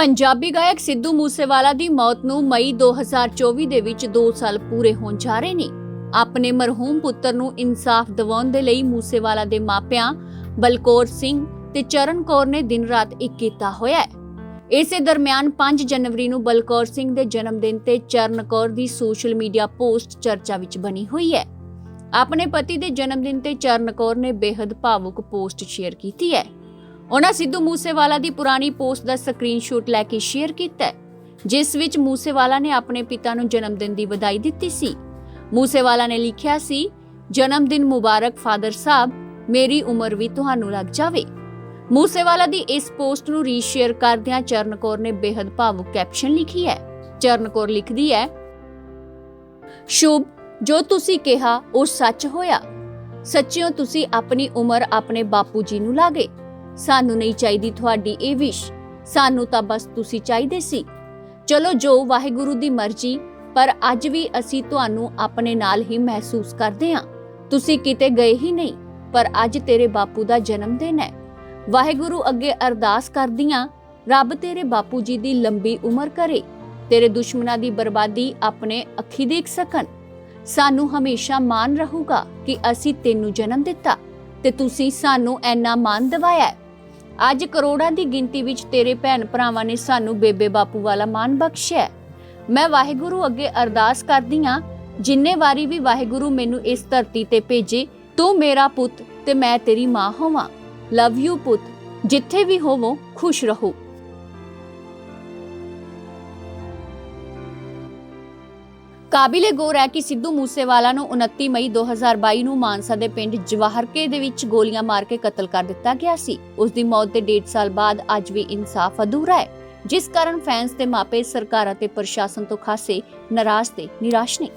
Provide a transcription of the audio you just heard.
ਪੰਜਾਬੀ ਗਾਇਕ ਸਿੱਧੂ ਮੂਸੇਵਾਲਾ ਦੀ ਮੌਤ ਨੂੰ ਮਈ 2024 ਦੇ ਵਿੱਚ 2 ਸਾਲ ਪੂਰੇ ਹੋਣ ਜਾ ਰਹੇ ਨੇ। ਆਪਣੇ ਮਰਹੂਮ ਪੁੱਤਰ ਨੂੰ ਇਨਸਾਫ ਦਿਵਾਉਣ ਦੇ ਲਈ ਮੂਸੇਵਾਲਾ ਦੇ ਮਾਪਿਆਂ ਬਲਕੌਰ ਸਿੰਘ ਤੇ ਚਰਨ ਕੌਰ ਨੇ ਦਿਨ ਰਾਤ ਇੱਕ ਕੀਤਾ ਹੋਇਆ ਹੈ। ਇਸੇ ਦਰਮਿਆਨ 5 ਜਨਵਰੀ ਨੂੰ ਬਲਕੌਰ ਸਿੰਘ ਦੇ ਜਨਮ ਦਿਨ ਤੇ ਚਰਨ ਕੌਰ ਦੀ ਸੋਸ਼ਲ ਮੀਡੀਆ ਪੋਸਟ ਚਰਚਾ ਵਿੱਚ ਬਣੀ ਹੋਈ ਹੈ। ਆਪਣੇ ਪਤੀ ਦੇ ਜਨਮ ਦਿਨ ਤੇ ਚਰਨ ਕੌਰ ਨੇ ਬੇहद ਭਾਵੁਕ ਪੋਸਟ ਸ਼ੇਅਰ ਕੀਤੀ ਹੈ। ਉਹਨਾਂ ਸਿੱਧੂ ਮੂਸੇਵਾਲਾ ਦੀ ਪੁਰਾਣੀ ਪੋਸਟ ਦਾ ਸਕਰੀਨਸ਼ਾਟ ਲੈ ਕੇ ਸ਼ੇਅਰ ਕੀਤਾ ਜਿਸ ਵਿੱਚ ਮੂਸੇਵਾਲਾ ਨੇ ਆਪਣੇ ਪਿਤਾ ਨੂੰ ਜਨਮ ਦਿਨ ਦੀ ਵਧਾਈ ਦਿੱਤੀ ਸੀ। ਮੂਸੇਵਾਲਾ ਨੇ ਲਿਖਿਆ ਸੀ ਜਨਮ ਦਿਨ ਮੁਬਾਰਕ, ਫਾਦਰ ਸਾਹਿਬ, ਮੇਰੀ ਉਮਰ ਵੀ ਤੁਹਾਨੂੰ ਲੱਗ ਜਾਵੇ। ਮੂਸੇਵਾਲਾ ਦੀ ਇਸ ਪੋਸਟ ਨੂੰ ਰੀਸ਼ੇਅਰ ਕਰਦਿਆਂ ਚਰਨ ਕੌਰ ਨੇ ਬੇहद ਭਾਵੁਕ ਕੈਪਸ਼ਨ ਲਿਖੀ ਹੈ। ਚਰਨ ਕੌਰ ਲਿਖਦੀ ਹੈ, ਸ਼ੁਭ, ਜੋ ਤੁਸੀਂ ਕਿਹਾ ਉਹ ਸੱਚ ਹੋਇਆ। ਸੱਚਿਓ ਤੁਸੀਂ ਆਪਣੀ ਉਮਰ ਆਪਣੇ ਬਾਪੂ ਜੀ ਨੂੰ ਲਾਗੇ। ਸਾਨੂੰ ਨਹੀਂ ਚਾਹੀਦੀ ਤੁਹਾਡੀ ਇਹ ਵਿਸ਼ ਸਾਨੂੰ ਤਾਂ ਬਸ ਤੁਸੀਂ ਚਾਹੀਦੇ ਸੀ। ਚਲੋ ਜੋ ਵਾਹਿਗੁਰੂ ਦੀ ਮਰਜ਼ੀ, ਪਰ ਅੱਜ ਵੀ ਅਸੀਂ ਤੁਹਾਨੂੰ ਆਪਣੇ ਨਾਲ ਹੀ ਮਹਿਸੂਸ ਕਰਦੇ ਹਾਂ। ਤੁਸੀਂ ਕਿਤੇ ਗਏ ਹੀ ਨਹੀਂ, ਪਰ ਅੱਜ ਤੇਰੇ ਬਾਪੂ ਦਾ ਜਨਮ ਦਿਨ ਹੈ। ਵਾਹਿਗੁਰੂ ਅੱਗੇ ਅਰਦਾਸ ਕਰਦੀਆਂ, ਰੱਬ ਤੇਰੇ ਬਾਪੂ ਜੀ ਦੀ ਲੰਬੀ ਉਮਰ ਕਰੇ, ਤੇਰੇ ਦੁਸ਼ਮਣਾਂ ਦੀ ਬਰਬਾਦੀ ਆਪਣੇ ਅੱਖੀ ਦੇਖ ਸਕਣ। ਸਾਨੂੰ ਹਮੇਸ਼ਾ ਮਾਣ ਰਹੂਗਾ ਕਿ ਅਸੀਂ ਤੈਨੂੰ ਜਨਮ ਦਿੱਤਾ ਤੇ ਤੁਸੀਂ ਸਾਨੂੰ ਐਨਾ ਮਾਣ ਦਿਵਾਇਆ ਅੱਜ ਕਰੋੜਾਂ ਦੀ ਗਿਣਤੀ ਵਿੱਚ ਤੇਰੇ ਭੈਣ ਭਰਾਵਾਂ ਨੇ ਸਾਨੂੰ ਬੇਬੇ ਬਾਪੂ ਵਾਲਾ ਮਾਨ ਬਖਸ਼ਿਆ ਮੈਂ ਵਾਹਿਗੁਰੂ ਅੱਗੇ ਅਰਦਾਸ ਕਰਦੀ ਹਾਂ, ਜਿੰਨੇ ਵਾਰੀ ਵੀ ਵਾਹਿਗੁਰੂ ਮੈਨੂੰ ਇਸ ਧਰਤੀ ਤੇ ਭੇਜੇ, ਤੂੰ ਮੇਰਾ ਪੁੱਤ ਤੇ ਮੈਂ ਤੇਰੀ ਮਾਂ ਹੋਵਾਂ। ਲਵ ਯੂ ਪੁੱਤ, ਜਿੱਥੇ ਵੀ ਹੋਵੋ ਖੁਸ਼ ਰਹੋ। ਕਾਬਿਲੇ ਗੌਰ ਹੈ ਕਿ ਸਿੱਧੂ ਮੂਸੇਵਾਲਾ ਨੂੰ 29 ਮਈ 2022 ਨੂੰ ਮਾਨਸਾ ਦੇ ਪਿੰਡ ਜਵਾਹਰਕੇ ਦੇ ਵਿੱਚ ਗੋਲੀਆਂ ਮਾਰ ਕੇ ਕਤਲ ਕਰ ਦਿੱਤਾ ਗਿਆ ਸੀ। ਉਸ ਦੀ ਮੌਤ ਦੇ 1.5 ਸਾਲ ਬਾਅਦ ਅੱਜ ਵੀ ਇਨਸਾਫ ਅਧੂਰਾ ਹੈ, ਜਿਸ ਕਾਰਨ ਫੈਨਸ ਤੇ ਮਾਪੇ, ਸਰਕਾਰਾਂ ਤੇ ਪ੍ਰਸ਼ਾਸਨ ਤੋਂ ਖਾਸੇ ਨਾਰਾਜ਼ ਤੇ ਨਿਰਾਸ਼ ਨੇ।